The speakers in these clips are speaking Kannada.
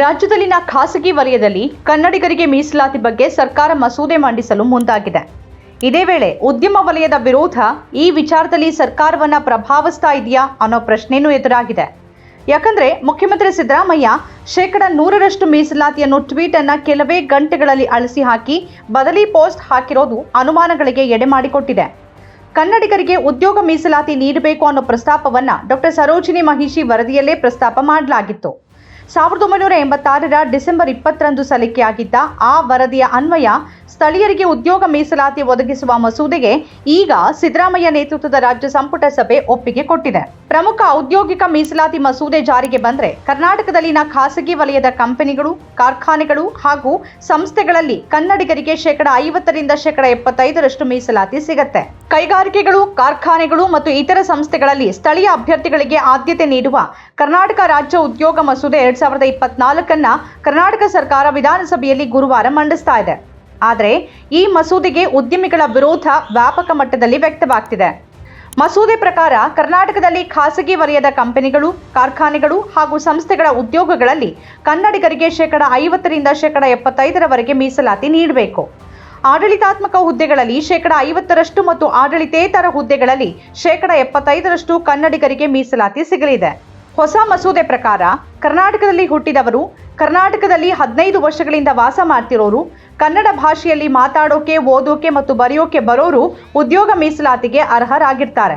ರಾಜ್ಯದಲ್ಲಿನ ಖಾಸಗಿ ವಲಯದಲ್ಲಿ ಕನ್ನಡಿಗರಿಗೆ ಮೀಸಲಾತಿ ಬಗ್ಗೆ ಸರ್ಕಾರ ಮಸೂದೆ ಮಂಡಿಸಲು ಮುಂದಾಗಿದೆ. ಇದೇ ವೇಳೆ ಉದ್ಯಮ ವಲಯದ ವಿರೋಧ ಈ ವಿಚಾರದಲ್ಲಿ ಸರ್ಕಾರವನ್ನ ಪ್ರಭಾವಿಸ್ತಾ ಇದೆಯಾ ಅನ್ನೋ ಪ್ರಶ್ನೆಯೂ ಎದುರಾಗಿದೆ. ಯಾಕಂದ್ರೆ ಮುಖ್ಯಮಂತ್ರಿ ಸಿದ್ದರಾಮಯ್ಯ ಶೇಕಡ ನೂರರಷ್ಟು ಮೀಸಲಾತಿಯನ್ನು ಟ್ವೀಟ್ ಅನ್ನ ಕೆಲವೇ ಗಂಟೆಗಳಲ್ಲಿ ಅಳಿಸಿ ಹಾಕಿ ಬದಲಿ ಪೋಸ್ಟ್ ಹಾಕಿರೋದು ಅನುಮಾನಗಳಿಗೆ ಎಡೆ ಮಾಡಿಕೊಟ್ಟಿದೆ. ಕನ್ನಡಿಗರಿಗೆ ಉದ್ಯೋಗ ಮೀಸಲಾತಿ ನೀಡಬೇಕು ಅನ್ನೋ ಪ್ರಸ್ತಾಪವನ್ನ ಡಾಕ್ಟರ್ ಸರೋಜಿನಿ ಮಹಿಷಿ ವರದಿಯಲ್ಲೇ ಪ್ರಸ್ತಾಪ ಮಾಡಲಾಗಿತ್ತು. ಸಾವಿರದ ಒಂಬೈನೂರ ಎಂಬತ್ತಾರರ ಡಿಸೆಂಬರ್ ಇಪ್ಪತ್ತರಂದು ಸಲ್ಲಿಕೆಯಾಗಿದ್ದ ಆ ವರದಿಯ ಅನ್ವಯ ಸ್ಥಳೀಯರಿಗೆ ಉದ್ಯೋಗ ಮೀಸಲಾತಿ ಒದಗಿಸುವ ಮಸೂದೆಗೆ ಈಗ ಸಿದ್ದರಾಮಯ್ಯ ನೇತೃತ್ವದ ರಾಜ್ಯ ಸಂಪುಟ ಸಭೆ ಒಪ್ಪಿಗೆ ಕೊಟ್ಟಿದೆ. ಪ್ರಮುಖ ಔದ್ಯೋಗಿಕ ಮೀಸಲಾತಿ ಮಸೂದೆ ಜಾರಿಗೆ ಬಂದರೆ ಕರ್ನಾಟಕದಲ್ಲಿನ ಖಾಸಗಿ ವಲಯದ ಕಂಪನಿಗಳು, ಕಾರ್ಖಾನೆಗಳು ಹಾಗೂ ಸಂಸ್ಥೆಗಳಲ್ಲಿ ಕನ್ನಡಿಗರಿಗೆ ಶೇಕಡ ಐವತ್ತರಿಂದ ಶೇಕಡ ಎಪ್ಪತ್ತೈದರಷ್ಟು ಮೀಸಲಾತಿ ಸಿಗುತ್ತೆ. ಕೈಗಾರಿಕೆಗಳು, ಕಾರ್ಖಾನೆಗಳು ಮತ್ತು ಇತರ ಸಂಸ್ಥೆಗಳಲ್ಲಿ ಸ್ಥಳೀಯ ಅಭ್ಯರ್ಥಿಗಳಿಗೆ ಆದ್ಯತೆ ನೀಡುವ ಕರ್ನಾಟಕ ರಾಜ್ಯ ಉದ್ಯೋಗ ಮಸೂದೆ ಎರಡ್ ಸಾವಿರದ ಇಪ್ಪತ್ನಾಲ್ಕನ್ನ ಕರ್ನಾಟಕ ಸರ್ಕಾರ ವಿಧಾನಸಭೆಯಲ್ಲಿ ಗುರುವಾರ ಮಂಡಿಸ್ತಾ ಇದೆ. ಆದರೆ ಈ ಮಸೂದೆಗೆ ಉದ್ಯಮಿಗಳ ವಿರೋಧ ವ್ಯಾಪಕ ಮಟ್ಟದಲ್ಲಿ ವ್ಯಕ್ತವಾಗ್ತಿದೆ. ಮಸೂದೆ ಪ್ರಕಾರ ಕರ್ನಾಟಕದಲ್ಲಿ ಖಾಸಗಿ ವಲಯದ ಕಂಪನಿಗಳು, ಕಾರ್ಖಾನೆಗಳು ಹಾಗೂ ಸಂಸ್ಥೆಗಳ ಉದ್ಯೋಗಗಳಲ್ಲಿ ಕನ್ನಡಿಗರಿಗೆ ಶೇಕಡ ಐವತ್ತರಿಂದ ಶೇಕಡ ಎಪ್ಪತ್ತೈದರವರೆಗೆ ಮೀಸಲಾತಿ ನೀಡಬೇಕು. ಆಡಳಿತಾತ್ಮಕ ಹುದ್ದೆಗಳಲ್ಲಿ ಶೇಕಡ ಐವತ್ತರಷ್ಟು ಮತ್ತು ಆಡಳಿತೇತರ ಹುದ್ದೆಗಳಲ್ಲಿ ಶೇಕಡ ಎಪ್ಪತ್ತೈದರಷ್ಟು ಕನ್ನಡಿಗರಿಗೆ ಮೀಸಲಾತಿ ಸಿಗಲಿದೆ. ಹೊಸ ಮಸೂದೆ ಪ್ರಕಾರ ಕರ್ನಾಟಕದಲ್ಲಿ ಹುಟ್ಟಿದವರು, ಕರ್ನಾಟಕದಲ್ಲಿ ಹದಿನೈದು ವರ್ಷಗಳಿಂದ ವಾಸ ಮಾಡ್ತಿರೋರು ಕನ್ನಡ ಭಾಷೆಯಲ್ಲಿ ಮಾತಾಡೋಕೆ, ಓದೋಕೆ ಮತ್ತು ಬರೆಯೋಕೆ ಬರೋರು ಉದ್ಯೋಗ ಮೀಸಲಾತಿಗೆ ಅರ್ಹರಾಗಿರ್ತಾರೆ.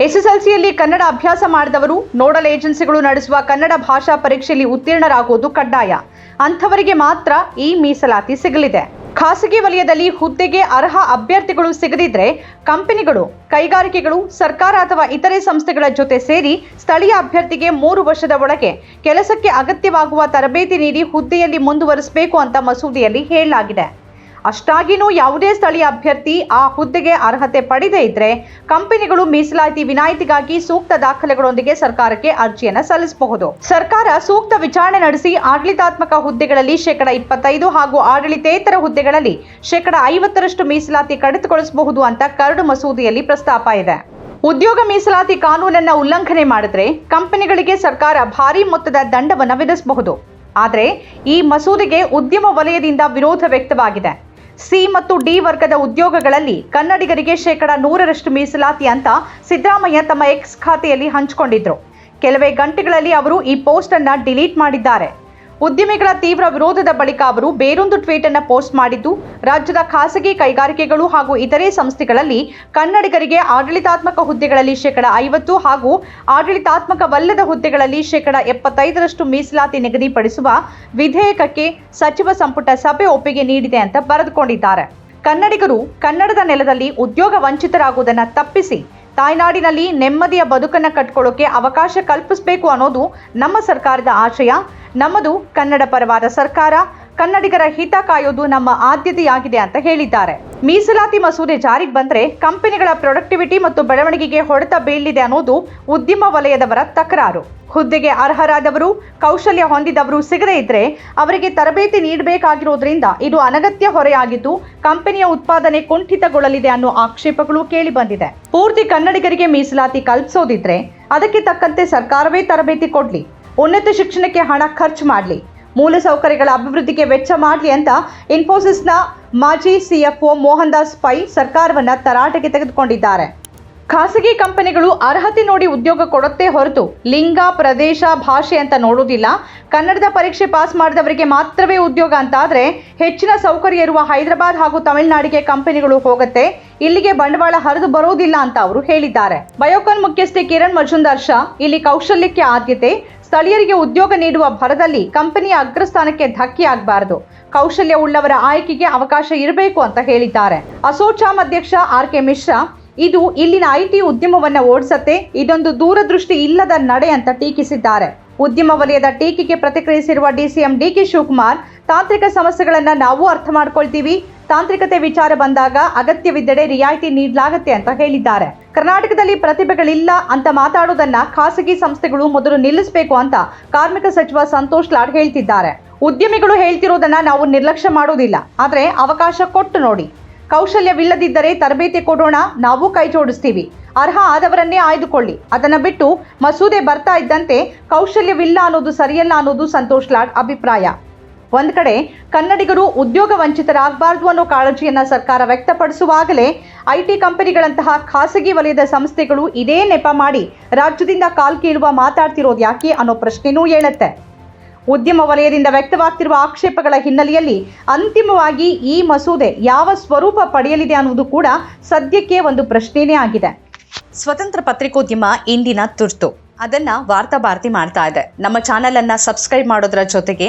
ಎಸ್ಎಸ್ಎಲ್ಸಿಯಲ್ಲಿ ಕನ್ನಡ ಅಭ್ಯಾಸ ಮಾಡಿದವರು ನೋಡಲ್ ಏಜೆನ್ಸಿಗಳು ನಡೆಸುವ ಕನ್ನಡ ಭಾಷಾ ಪರೀಕ್ಷೆಯಲ್ಲಿ ಉತ್ತೀರ್ಣರಾಗುವುದು ಕಡ್ಡಾಯ. ಅಂಥವರಿಗೆ ಮಾತ್ರ ಈ ಮೀಸಲಾತಿ ಸಿಗಲಿದೆ. ಖಾಸಗಿ ವಲಯದಲ್ಲಿ ಹುದ್ದೆಗೆ ಅರ್ಹ ಅಭ್ಯರ್ಥಿಗಳು ಸಿಗದಿದ್ರೆ ಕಂಪನಿಗಳು, ಕೈಗಾರಿಕೆಗಳು, ಸರ್ಕಾರ ಅಥವಾ ಇತರೆ ಸಂಸ್ಥೆಗಳ ಜೊತೆ ಸೇರಿ ಸ್ಥಳೀಯ ಅಭ್ಯರ್ಥಿಗೆ ಮೂರು ವರ್ಷದ ಒಳಗೆ ಕೆಲಸಕ್ಕೆ ಅಗತ್ಯವಾಗುವ ತರಬೇತಿ ನೀಡಿ ಹುದ್ದೆಯಲ್ಲಿ ಮುಂದುವರಿಸಬೇಕು ಅಂತ ಮಸೂದೆಯಲ್ಲಿ ಹೇಳಲಾಗಿದೆ. ಅಷ್ಟಾಗಿನೂ ಯಾವುದೇ ಸ್ಥಳೀಯ ಅಭ್ಯರ್ಥಿ ಆ ಹುದ್ದೆಗೆ ಅರ್ಹತೆ ಪಡೆದೇ ಇದ್ರೆ ಕಂಪನಿಗಳು ಮೀಸಲಾತಿ ವಿನಾಯಿತಿಗಾಗಿ ಸೂಕ್ತ ದಾಖಲೆಗಳೊಂದಿಗೆ ಸರ್ಕಾರಕ್ಕೆ ಅರ್ಜಿಯನ್ನು ಸಲ್ಲಿಸಬಹುದು. ಸರ್ಕಾರ ಸೂಕ್ತ ವಿಚಾರಣೆ ನಡೆಸಿ ಆಡಳಿತಾತ್ಮಕ ಹುದ್ದೆಗಳಲ್ಲಿ ಶೇಕಡ ಇಪ್ಪತ್ತೈದು ಹಾಗೂ ಆಡಳಿತೇತರ ಹುದ್ದೆಗಳಲ್ಲಿ ಶೇಕಡ ಐವತ್ತರಷ್ಟು ಮೀಸಲಾತಿ ಕಡಿತಗೊಳಿಸಬಹುದು ಅಂತ ಕರಡು ಮಸೂದೆಯಲ್ಲಿ ಪ್ರಸ್ತಾಪ ಇದೆ. ಉದ್ಯೋಗ ಮೀಸಲಾತಿ ಕಾನೂನನ್ನ ಉಲ್ಲಂಘನೆ ಮಾಡಿದ್ರೆ ಕಂಪನಿಗಳಿಗೆ ಸರ್ಕಾರ ಭಾರಿ ಮೊತ್ತದ ದಂಡವನ್ನು ವಿಧಿಸಬಹುದು. ಆದರೆ ಈ ಮಸೂದೆಗೆ ಉದ್ಯಮ ವಲಯದಿಂದ ವಿರೋಧ ವ್ಯಕ್ತವಾಗಿದೆ. ಸಿ ಮತ್ತು ಡಿ ವರ್ಗದ ಉದ್ಯೋಗಗಳಲ್ಲಿ ಕನ್ನಡಿಗರಿಗೆ ಶೇಕಡ ನೂರರಷ್ಟು ಮೀಸಲಾತಿ ಅಂತ ಸಿದ್ದರಾಮಯ್ಯ ತಮ್ಮ ಎಕ್ಸ್ ಖಾತೆಯಲ್ಲಿ ಹಂಚಿಕೊಂಡಿದ್ರು. ಕೆಲವೇ ಗಂಟೆಗಳಲ್ಲಿ ಅವರು ಈ ಪೋಸ್ಟ್ ಅನ್ನ ಡಿಲೀಟ್ ಮಾಡಿದ್ದಾರೆ. ಉದ್ಯಮಿಗಳ ತೀವ್ರ ವಿರೋಧದ ಬಳಿಕ ಅವರು ಬೇರೊಂದು ಟ್ವೀಟ್ ಅನ್ನು ಪೋಸ್ಟ್ ಮಾಡಿದ್ದು, ರಾಜ್ಯದ ಖಾಸಗಿ ಕೈಗಾರಿಕೆಗಳು ಹಾಗೂ ಇತರೆ ಸಂಸ್ಥೆಗಳಲ್ಲಿ ಕನ್ನಡಿಗರಿಗೆ ಆಡಳಿತಾತ್ಮಕ ಹುದ್ದೆಗಳಲ್ಲಿ ಶೇಕಡ ಐವತ್ತು ಹಾಗೂ ಆಡಳಿತಾತ್ಮಕವಲ್ಲದ ಹುದ್ದೆಗಳಲ್ಲಿ ಶೇಕಡ ಎಪ್ಪತ್ತೈದರಷ್ಟು ಮೀಸಲಾತಿ ನಿಗದಿಪಡಿಸುವ ವಿಧೇಯಕಕ್ಕೆ ಸಚಿವ ಸಂಪುಟ ಸಭೆ ಒಪ್ಪಿಗೆ ನೀಡಿದೆ ಅಂತ ಬರೆದುಕೊಂಡಿದ್ದಾರೆ. ಕನ್ನಡಿಗರು ಕನ್ನಡದ ನೆಲದಲ್ಲಿ ಉದ್ಯೋಗ ವಂಚಿತರಾಗುವುದನ್ನು ತಪ್ಪಿಸಿ ತಾಯ್ನಾಡಿನಲ್ಲಿ ನೆಮ್ಮದಿಯ ಬದುಕನ್ನು ಕಟ್ಕೊಳ್ಳೋಕೆ ಅವಕಾಶ ಕಲ್ಪಿಸಬೇಕು ಅನ್ನೋದು ನಮ್ಮ ಸರ್ಕಾರದ ಆಶಯ. ನಮ್ಮದು ಕನ್ನಡ ಪರವಾದ ಸರ್ಕಾರ. ಕನ್ನಡಿಗರ ಹಿತ ಕಾಯೋದು ನಮ್ಮ ಆದ್ಯತೆಯಾಗಿದೆ ಅಂತ ಹೇಳಿದ್ದಾರೆ. ಮೀಸಲಾತಿ ಮಸೂದೆ ಜಾರಿಗೆ ಬಂದ್ರೆ ಕಂಪನಿಗಳ ಪ್ರೊಡಕ್ಟಿವಿಟಿ ಮತ್ತು ಬೆಳವಣಿಗೆಗೆ ಹೊಡೆತ ಬೀಳಲಿದೆ ಅನ್ನೋದು ಉದ್ಯಮ ವಲಯದವರ ತಕರಾರು. ಹುದ್ದೆಗೆ ಅರ್ಹರಾದವರು, ಕೌಶಲ್ಯ ಹೊಂದಿದವರು ಸಿಗದೇ ಇದ್ರೆ ಅವರಿಗೆ ತರಬೇತಿ ನೀಡಬೇಕಾಗಿರೋದ್ರಿಂದ ಇದು ಅನಗತ್ಯ ಹೊರೆಯಾಗಿದ್ದು ಕಂಪನಿಯ ಉತ್ಪಾದನೆ ಕುಂಠಿತಗೊಳ್ಳಲಿದೆ ಅನ್ನೋ ಆಕ್ಷೇಪಗಳು ಕೇಳಿ ಬಂದಿದೆ ಪೂರ್ತಿ ಕನ್ನಡಿಗರಿಗೆ ಮೀಸಲಾತಿ ಕಲ್ಪಿಸೋದಿದ್ರೆ ಅದಕ್ಕೆ ತಕ್ಕಂತೆ ಸರ್ಕಾರವೇ ತರಬೇತಿ ಕೊಡ್ಲಿ. ಉನ್ನತ ಶಿಕ್ಷಣಕ್ಕೆ ಹಣ ಖರ್ಚು ಮಾಡಲಿ. ಮೂಲಸೌಕರ್ಯಗಳ ಅಭಿವೃದ್ಧಿಗೆ ವೆಚ್ಚ ಮಾಡಲಿ ಅಂತ ಇನ್ಫೋಸಿಸ್ನ ಮಾಜಿ ಸಿಎಫ್ಒ ಮೋಹನ್ ದಾಸ್ ಪೈ ಸರ್ಕಾರವನ್ನು ತರಾಟೆಗೆ ತೆಗೆದುಕೊಂಡಿದ್ದಾರೆ. ಖಾಸಗಿ ಕಂಪನಿಗಳು ಅರ್ಹತೆ ನೋಡಿ ಉದ್ಯೋಗ ಕೊಡುತ್ತೆ ಹೊರತು ಲಿಂಗ, ಪ್ರದೇಶ, ಭಾಷೆ ಅಂತ ನೋಡೋದಿಲ್ಲ ಕನ್ನಡದ ಪರೀಕ್ಷೆ ಪಾಸ್ ಮಾಡಿದವರಿಗೆ ಮಾತ್ರವೇ ಉದ್ಯೋಗ ಅಂತ ಆದ್ರೆ ಹೆಚ್ಚಿನ ಸೌಕರ್ಯ ಇರುವ ಹೈದರಾಬಾದ್ ಹಾಗೂ ತಮಿಳುನಾಡಿಗೆ ಕಂಪನಿಗಳು ಹೋಗುತ್ತೆ. ಇಲ್ಲಿಗೆ ಬಂಡವಾಳ ಹರಿದು ಬರೋದಿಲ್ಲ ಅಂತ ಅವರು ಹೇಳಿದ್ದಾರೆ. ಬಯೋಕಾನ್ ಮುಖ್ಯಸ್ಥೆ ಕಿರಣ್ ಮಜುಂದಾರ್ ಶಾ, ಇಲ್ಲಿ ಕೌಶಲ್ಯಕ್ಕೆ ಆದ್ಯತೆ. ಸ್ಥಳೀಯರಿಗೆ ಉದ್ಯೋಗ ನೀಡುವ ಭರದಲ್ಲಿ ಕಂಪನಿಯ ಅಗ್ರಸ್ಥಾನಕ್ಕೆ ಧಕ್ಕೆ ಆಗಬಾರದು ಕೌಶಲ್ಯ ಉಳ್ಳವರ ಆಯ್ಕೆಗೆ ಅವಕಾಶ ಇರಬೇಕು ಅಂತ ಹೇಳಿದ್ದಾರೆ. ಅಸೋಚಾಮ್ ಅಧ್ಯಕ್ಷ ಆರ್ ಕೆ ಮಿಶ್ರಾ, ಇದು ಇಲ್ಲಿನ ಐಟಿ ಉದ್ಯಮವನ್ನ ಓಡಿಸತ್ತೆ, ಇದೊಂದು ದೂರದೃಷ್ಟಿ ಇಲ್ಲದ ನಡೆ ಅಂತ ಟೀಕಿಸಿದ್ದಾರೆ. ಉದ್ಯಮ ವಲಯದ ಟೀಕೆಗೆ ಪ್ರತಿಕ್ರಿಯಿಸಿರುವ ಡಿಸಿಎಂ ಡಿಕೆ ಶಿವಕುಮಾರ್, ತಾಂತ್ರಿಕ ಸಮಸ್ಯೆಗಳನ್ನು ನಾವು ಅರ್ಥ ಮಾಡ್ಕೊಳ್ತೀವಿ, ತಾಂತ್ರಿಕತೆ ವಿಚಾರ ಬಂದಾಗ ಅಗತ್ಯವಿದ್ದೆಡೆ ರಿಯಾಯಿತಿ ನೀಡಲಾಗುತ್ತೆ ಅಂತ ಹೇಳಿದ್ದಾರೆ. ಕರ್ನಾಟಕದಲ್ಲಿ ಪ್ರತಿಭೆಗಳಿಲ್ಲ ಅಂತ ಮಾತಾಡೋದನ್ನ ಖಾಸಗಿ ಸಂಸ್ಥೆಗಳು ಮೊದಲು ನಿಲ್ಲಿಸಬೇಕು ಅಂತ ಕಾರ್ಮಿಕ ಸಚಿವ ಸಂತೋಷ್ ಲಾಡ್ ಹೇಳ್ತಿದ್ದಾರೆ. ಉದ್ಯಮಿಗಳು ಹೇಳ್ತಿರೋದನ್ನ ನಾವು ನಿರ್ಲಕ್ಷ್ಯ ಮಾಡೋದಿಲ್ಲ ಆದ್ರೆ ಅವಕಾಶ ಕೊಟ್ಟು ನೋಡಿ. ಕೌಶಲ್ಯವಿಲ್ಲದಿದ್ದರೆ ತರಬೇತಿ ಕೊಡೋಣ, ನಾವು ಕೈ ಜೋಡಿಸ್ತೀವಿ. ಅರ್ಹ ಆದವರನ್ನೇ ಆಯ್ದುಕೊಳ್ಳಿ. ಅದನ್ನ ಬಿಟ್ಟು ಮಸೂದೆ ಬರ್ತಾ ಇದ್ದಂತೆ ಕೌಶಲ್ಯವಿಲ್ಲ ಅನ್ನೋದು ಸರಿಯಲ್ಲ ಅನ್ನೋದು ಸಂತೋಷ್ ಲಾಡ್ ಅಭಿಪ್ರಾಯ. ಒಂದ್ ಕಡೆ ಕನ್ನಡಿಗರು ಉದ್ಯೋಗ ವಂಚಿತರಾಗಬಾರ್ದು ಅನ್ನೋ ಕಾಳಜಿಯನ್ನು ಸರ್ಕಾರ ವ್ಯಕ್ತಪಡಿಸುವಾಗಲೇ ಐಟಿ ಕಂಪನಿಗಳಂತಹ ಖಾಸಗಿ ವಲಯದ ಸಂಸ್ಥೆಗಳು ಇದೇ ನೆಪ ಮಾಡಿ ರಾಜ್ಯದಿಂದ ಕಾಲ್ ಕೀಳುವ ಮಾತಾಡ್ತಿರೋದು ಯಾಕೆ ಅನ್ನೋ ಪ್ರಶ್ನೆನೂ ಏಳುತ್ತೆ ಉದ್ಯಮ ವಲಯದಿಂದ ವ್ಯಕ್ತವಾಗ್ತಿರುವ ಆಕ್ಷೇಪಗಳ ಹಿನ್ನೆಲೆಯಲ್ಲಿ ಅಂತಿಮವಾಗಿ ಈ ಮಸೂದೆ ಯಾವ ಸ್ವರೂಪ ಪಡೆಯಲಿದೆ ಅನ್ನೋದು ಕೂಡ ಸದ್ಯಕ್ಕೆ ಒಂದು ಪ್ರಶ್ನೆನೇ ಆಗಿದೆ. ಸ್ವತಂತ್ರ ಪತ್ರಿಕೋದ್ಯಮ ಇಂದಿನ ತುರ್ತು. ಅದನ್ನ ವಾರ್ತಾ ಭಾರತಿ ಮಾಡ್ತಾ ಇದೆ. ನಮ್ಮ ಚಾನೆಲ್ ಅನ್ನ ಸಬ್ಸ್ಕ್ರೈಬ್ ಮಾಡೋದ್ರ ಜೊತೆಗೆ